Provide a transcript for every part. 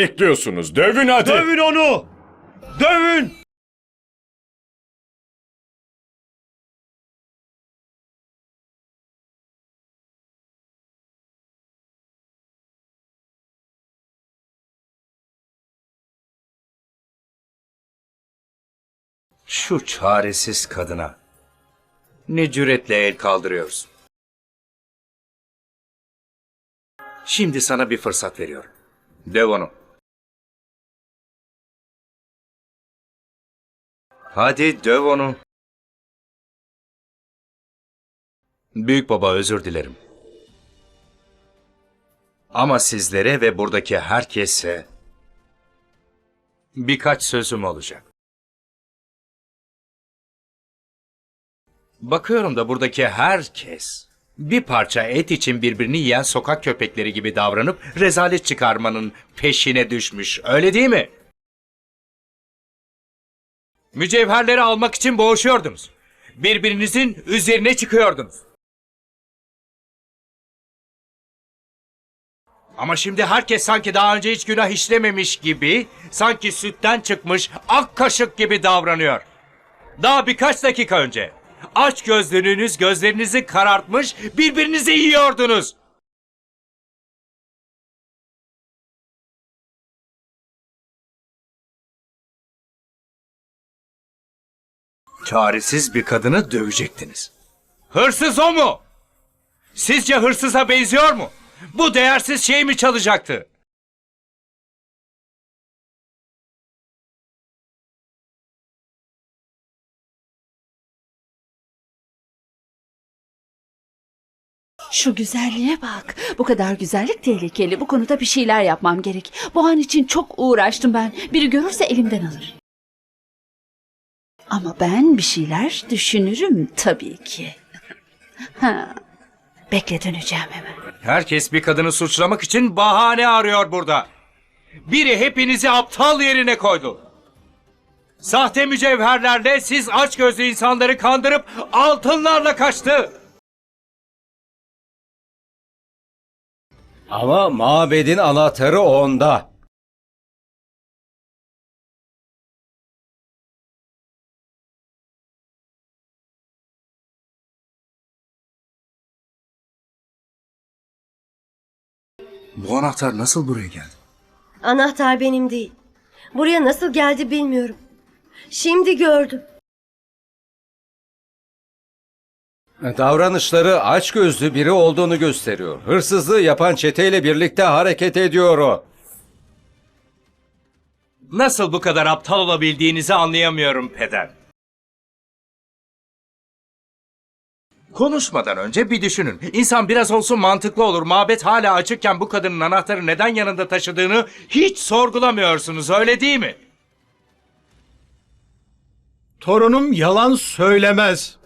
bekliyorsunuz? Dövün hadi. Dövün onu! Dövün! Şu çaresiz kadına ne cüretle el kaldırıyorsun? Şimdi sana bir fırsat veriyorum. Döv onu. Hadi döv onu. Büyük baba özür dilerim. Ama sizlere ve buradaki herkese birkaç sözüm olacak. Bakıyorum da buradaki herkes bir parça et için birbirini yiyen sokak köpekleri gibi davranıp rezalet çıkarmanın peşine düşmüş. Öyle değil mi? Mücevherleri almak için boğuşuyordunuz. Birbirinizin üzerine çıkıyordunuz. Ama şimdi herkes sanki daha önce hiç günah işlememiş gibi, sanki sütten çıkmış ak kaşık gibi davranıyor. Daha birkaç dakika önce aç gözlülüğünüz gözlerinizi karartmış birbirinizi yiyordunuz. Çaresiz bir kadını dövecektiniz. Hırsız o mu? Sizce hırsıza benziyor mu? Bu değersiz şey mi çalacaktı? Şu güzelliğe bak. Bu kadar güzellik tehlikeli. Bu konuda bir şeyler yapmam gerek. Bu an için çok uğraştım ben. Biri görürse elimden alır. Ama ben bir şeyler düşünürüm tabii ki. Ha. Bekle döneceğim hemen. Herkes bir kadını suçlamak için bahane arıyor burada. Biri hepinizi aptal yerine koydu. Sahte mücevherlerle siz açgözlü insanları kandırıp altınlarla kaçtı. Ama mabedin anahtarı onda. Bu anahtar nasıl buraya geldi? Anahtar benim değil. Buraya nasıl geldi bilmiyorum. Şimdi gördüm. Davranışları açgözlü biri olduğunu gösteriyor. Hırsızlığı yapan çeteyle birlikte hareket ediyor o. Nasıl bu kadar aptal olabildiğinizi anlayamıyorum peder. Konuşmadan önce bir düşünün. İnsan biraz olsun mantıklı olur. Mabet hala açıkken bu kadının anahtarı neden yanında taşıdığını hiç sorgulamıyorsunuz öyle değil mi? Torunum yalan söylemez.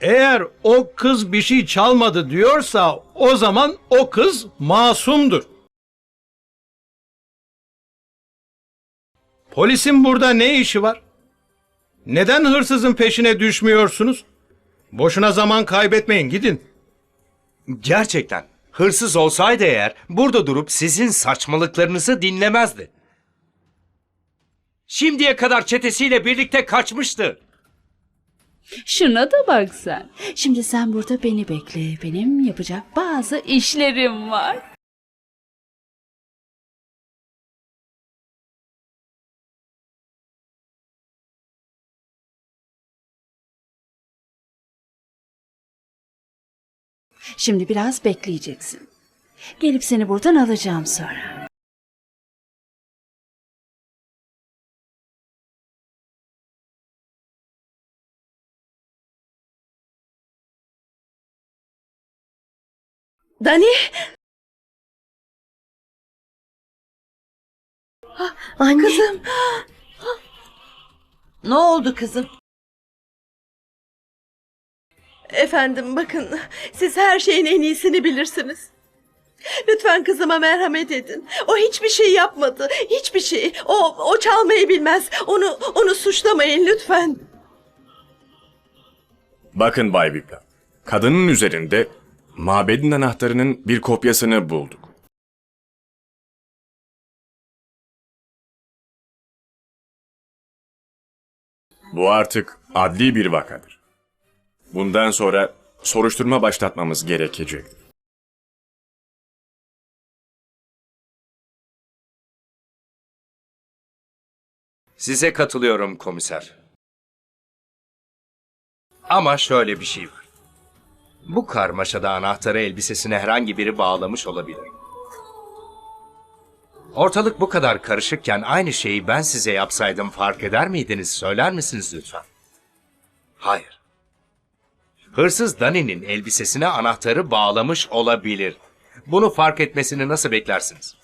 Eğer o kız bir şey çalmadı diyorsa o zaman o kız masumdur. Polisin burada ne işi var? Neden hırsızın peşine düşmüyorsunuz? Boşuna zaman kaybetmeyin gidin. Gerçekten hırsız olsaydı eğer burada durup sizin saçmalıklarınızı dinlemezdi. Şimdiye kadar çetesiyle birlikte kaçmıştı. Şuna da bak sen. Şimdi sen burada beni bekle. Benim yapacak bazı işlerim var. Şimdi biraz bekleyeceksin. Gelip seni buradan alacağım sonra. Dani! Anne. Kızım. Ne oldu kızım? Efendim bakın siz her şeyin en iyisini bilirsiniz. Lütfen kızıma merhamet edin. O hiçbir şey yapmadı. Hiçbir şey. O o çalmayı bilmez. Onu onu suçlamayın lütfen. Bakın Bay Bibla. Kadının üzerinde mabedin anahtarının bir kopyasını bulduk. Bu artık adli bir vakadır. Bundan sonra soruşturma başlatmamız gerekecek. Size katılıyorum komiser. Ama şöyle bir şey var. Bu karmaşada anahtarı elbisesine herhangi biri bağlamış olabilir. Ortalık bu kadar karışıkken aynı şeyi ben size yapsaydım fark eder miydiniz? Söyler misiniz lütfen? Hayır. Hırsız Dani'nin elbisesine anahtarı bağlamış olabilir. Bunu fark etmesini nasıl beklersiniz?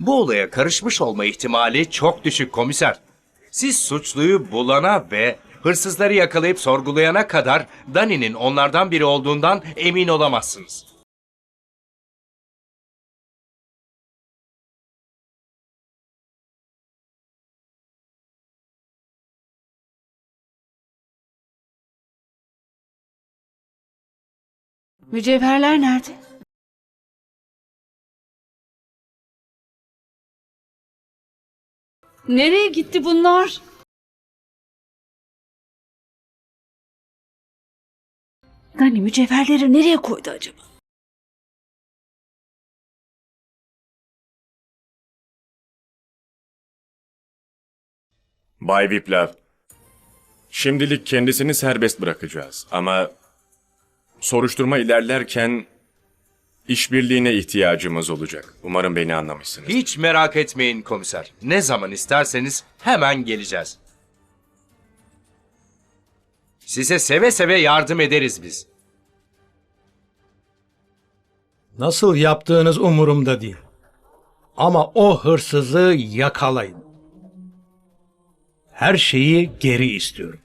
Bu olaya karışmış olma ihtimali çok düşük komiser. Siz suçluyu bulana ve hırsızları yakalayıp sorgulayana kadar Dani'nin onlardan biri olduğundan emin olamazsınız. Mücevherler nerede? Nereye gitti bunlar? Gani mücevherleri nereye koydu acaba? Bay Viplav, şimdilik kendisini serbest bırakacağız ama soruşturma ilerlerken işbirliğine ihtiyacımız olacak. Umarım beni anlamışsınız. Hiç merak etmeyin komiser. Ne zaman isterseniz hemen geleceğiz. Size seve seve yardım ederiz biz. Nasıl yaptığınız umurumda değil. Ama o hırsızı yakalayın. Her şeyi geri istiyorum.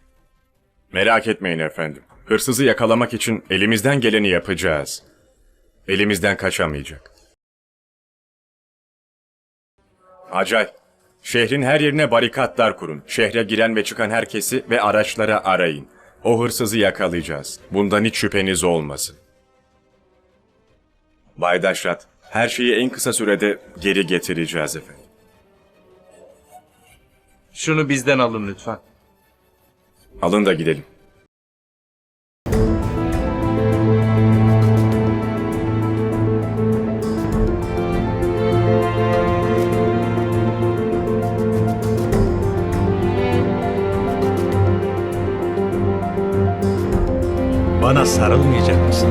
Merak etmeyin efendim. Hırsızı yakalamak için elimizden geleni yapacağız. Elimizden kaçamayacak. Acay, şehrin her yerine barikatlar kurun. Şehre giren ve çıkan herkesi ve araçları arayın. O hırsızı yakalayacağız. Bundan hiç şüpheniz olmasın. Bay Daşrat, her şeyi en kısa sürede geri getireceğiz efendim. Şunu bizden alın lütfen. Alın da gidelim. Bana sarılmayacak mısın?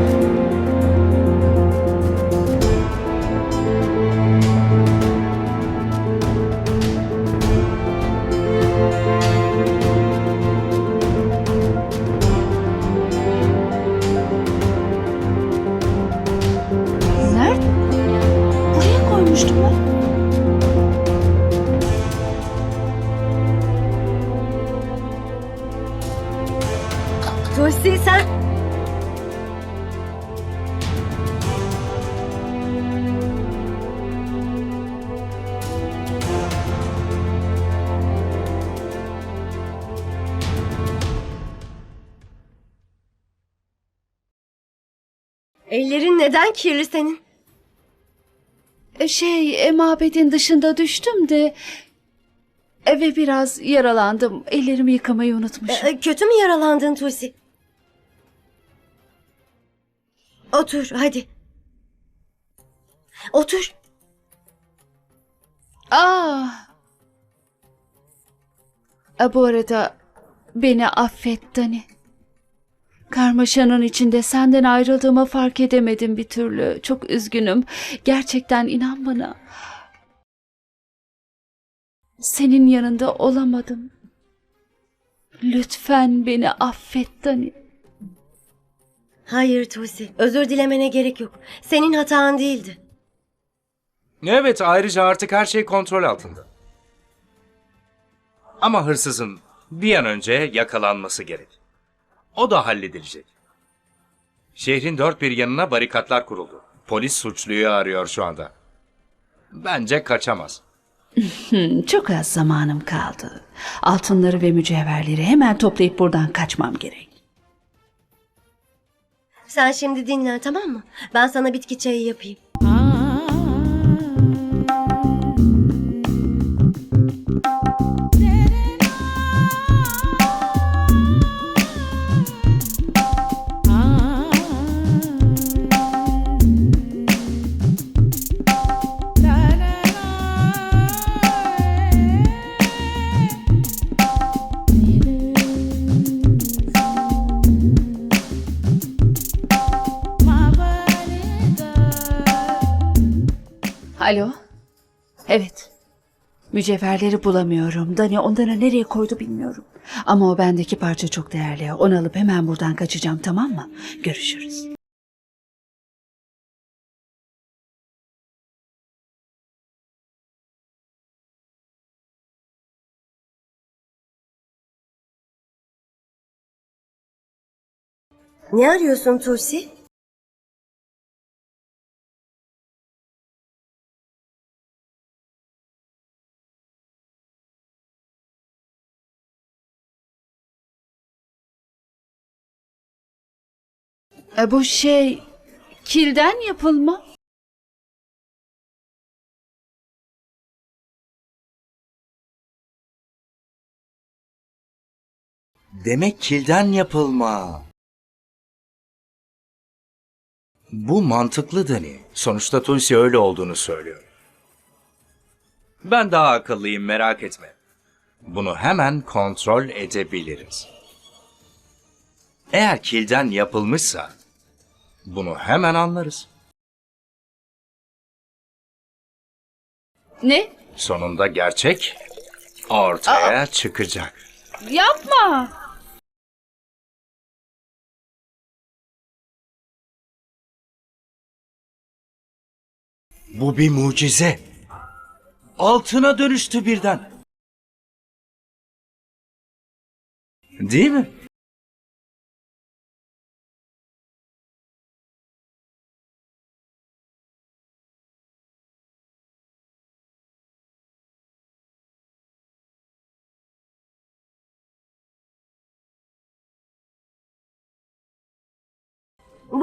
Ellerin neden kirli senin? E, Şey, e, mabedin dışında düştüm de... e, Ve biraz yaralandım. Ellerimi yıkamayı unutmuşum. E, Kötü mü yaralandın Tulsi? Otur hadi. Otur. Aa. E, Bu arada beni affet Dani. Karmaşanın içinde senden ayrıldığımı fark edemedim bir türlü. Çok üzgünüm. Gerçekten inan bana. Senin yanında olamadım. Lütfen beni affet Dani. Hayır Tulsi. Özür dilemene gerek yok. Senin hatan değildi. Evet ayrıca artık her şey kontrol altında. Ama hırsızın bir an önce yakalanması gerek. O da halledilecek. Şehrin dört bir yanına barikatlar kuruldu. Polis suçluyu arıyor şu anda. Bence kaçamaz. Hmm, Çok az zamanım kaldı. Altınları ve mücevherleri hemen toplayıp buradan kaçmam gerek. Sen şimdi dinlen tamam mı? Ben sana bitki çayı yapayım. Alo? Evet. Mücevherleri bulamıyorum. Dani onları nereye koydu bilmiyorum. Ama o bendeki parça çok değerli. Onu alıp hemen buradan kaçacağım tamam mı? Görüşürüz. Ne arıyorsun Tulsi? E, bu şey kilden yapılma. Demek kilden yapılma. Bu mantıklı Dani. Sonuçta Tulsi öyle olduğunu söylüyor. Ben daha akıllıyım merak etme. Bunu hemen kontrol edebiliriz. Eğer kilden yapılmışsa bunu hemen anlarız. Ne? Sonunda gerçek ortaya çıkacak. Yapma. Bu bir mucize. Altına dönüştü birden. Değil mi?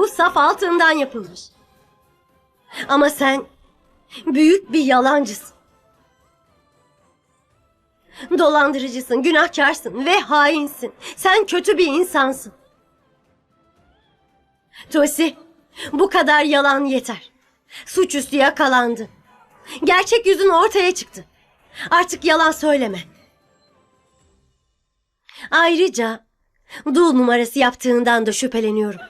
Bu saf altından yapılmış. Ama sen büyük bir yalancısın. Dolandırıcısın, günahkarsın ve hainsin. Sen kötü bir insansın. Tosi, bu kadar yalan yeter. Suçüstü yakalandın. Gerçek yüzün ortaya çıktı. Artık yalan söyleme. Ayrıca dul numarası yaptığından da şüpheleniyorum.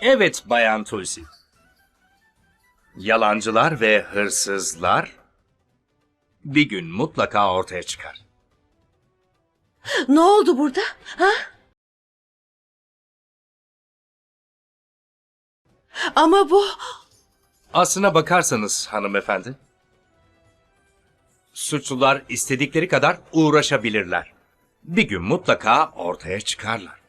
Evet Bayan Tulsi. Yalancılar ve hırsızlar bir gün mutlaka ortaya çıkar. Ne oldu burada? Ha? Ama bu Aslına bakarsanız hanımefendi, suçlular istedikleri kadar uğraşabilirler. Bir gün mutlaka ortaya çıkarlar.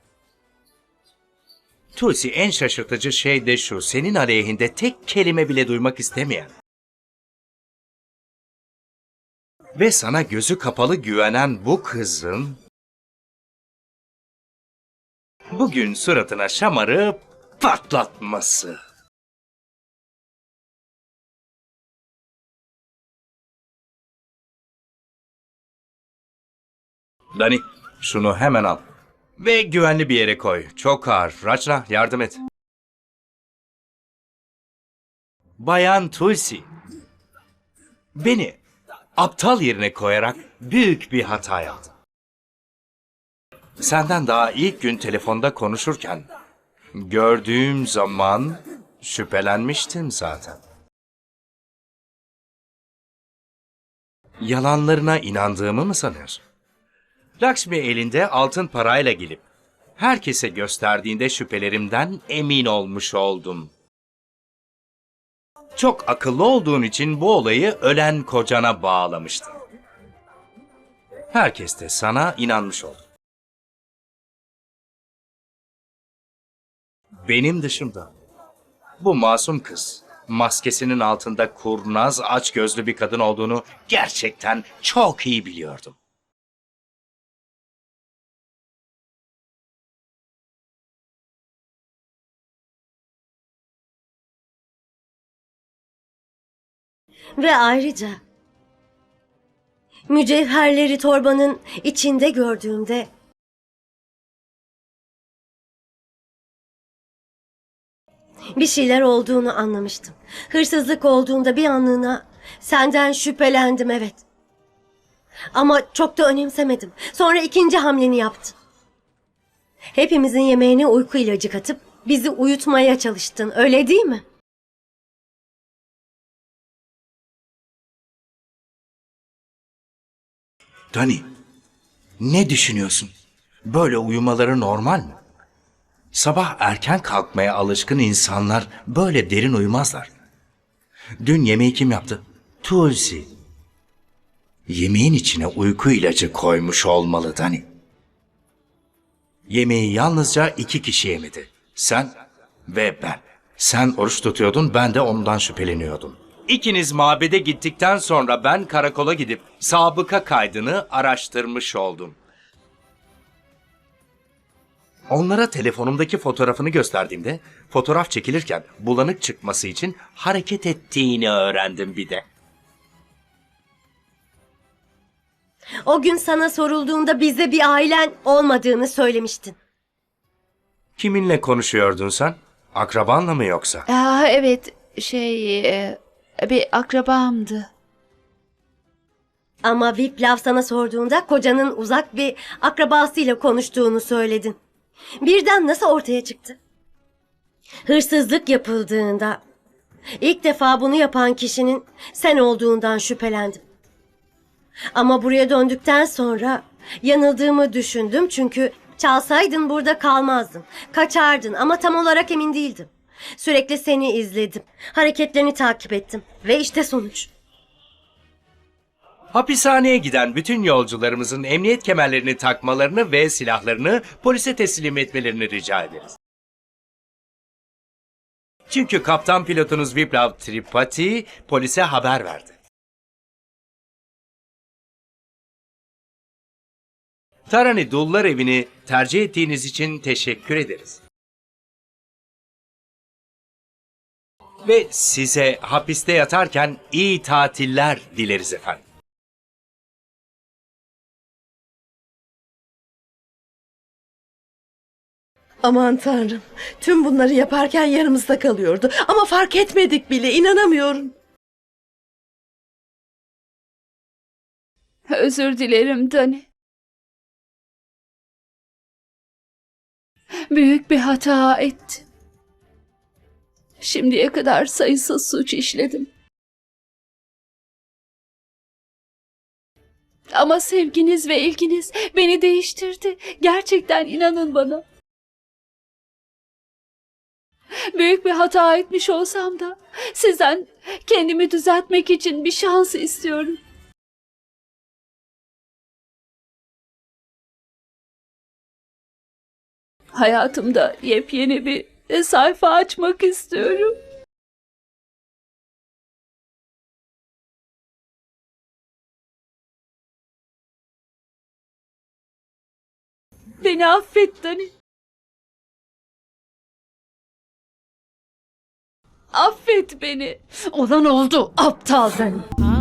Tulsi en şaşırtıcı şey de şu, senin aleyhinde tek kelime bile duymak istemeyen. Ve sana gözü kapalı güvenen bu kızın bugün suratına şamarı patlatması. Dani, şunu hemen al. Ve güvenli bir yere koy. Çok ağır. Rachna yardım et. Bayan Tulsi. Beni aptal yerine koyarak büyük bir hata yaptın. Senden daha ilk gün telefonda konuşurken gördüğüm zaman şüphelenmiştim zaten. Yalanlarına inandığımı mı sanıyorsun? Lakshmi elinde altın parayla gelip herkese gösterdiğinde şüphelerimden emin olmuş oldum. Çok akıllı olduğun için bu olayı ölen kocana bağlamıştın. Herkes de sana inanmış oldu. Benim dışımda bu masum kız maskesinin altında kurnaz, açgözlü bir kadın olduğunu gerçekten çok iyi biliyordum. Ve ayrıca mücevherleri torbanın içinde gördüğümde bir şeyler olduğunu anlamıştım. Hırsızlık olduğunda bir anlığına senden şüphelendim evet. Ama çok da önemsemedim. Sonra ikinci hamleni yaptın. Hepimizin yemeğine uyku ilacı katıp bizi uyutmaya çalıştın öyle değil mi? Dani, ne düşünüyorsun? Böyle uyumaları normal mi? Sabah erken kalkmaya alışkın insanlar böyle derin uyumazlar. Dün yemeği kim yaptı? Tulsi. Yemeğin içine uyku ilacı koymuş olmalı Dani. Yemeği yalnızca iki kişi yemedi. Sen ve ben. Sen oruç tutuyordun, ben de ondan şüpheleniyordum. İkiniz mabede gittikten sonra ben karakola gidip sabıka kaydını araştırmış oldum. Onlara telefonumdaki fotoğrafını gösterdiğimde fotoğraf çekilirken bulanık çıkması için hareket ettiğini öğrendim bir de. O gün sana sorulduğunda bize bir ailen olmadığını söylemiştin. Kiminle konuşuyordun sen? Akrabanla mı yoksa? Aa, evet şey e, bir akrabamdı. Ama Viplav sana sorduğunda kocanın uzak bir akrabasıyla konuştuğunu söyledin. Birden nasıl ortaya çıktı? Hırsızlık yapıldığında ilk defa bunu yapan kişinin sen olduğundan şüphelendim. Ama buraya döndükten sonra yanıldığımı düşündüm çünkü çalsaydın burada kalmazdın. Kaçardın ama tam olarak emin değildim. Sürekli seni izledim. Hareketlerini takip ettim. Ve işte sonuç. Hapishaneye giden bütün yolcularımızın emniyet kemerlerini takmalarını ve silahlarını polise teslim etmelerini rica ederiz. Çünkü kaptan pilotunuz Viplav Tripathi polise haber verdi. Tarani Dullar evini tercih ettiğiniz için teşekkür ederiz. Ve size hapiste yatarken iyi tatiller dileriz efendim. Aman tanrım. Tüm bunları yaparken yanımızda kalıyordu. Ama fark etmedik bile. inanamıyorum. Özür dilerim Dani. Büyük bir hata ettim. Şimdiye kadar sayısız suç işledim. Ama sevginiz ve ilginiz beni değiştirdi. Gerçekten inanın bana. Büyük bir hata etmiş olsam da sizden kendimi düzeltmek için bir şans istiyorum. Hayatımda yepyeni bir sayfa açmak istiyorum. Beni affet Dani. Affet beni. Olan oldu aptal Dani.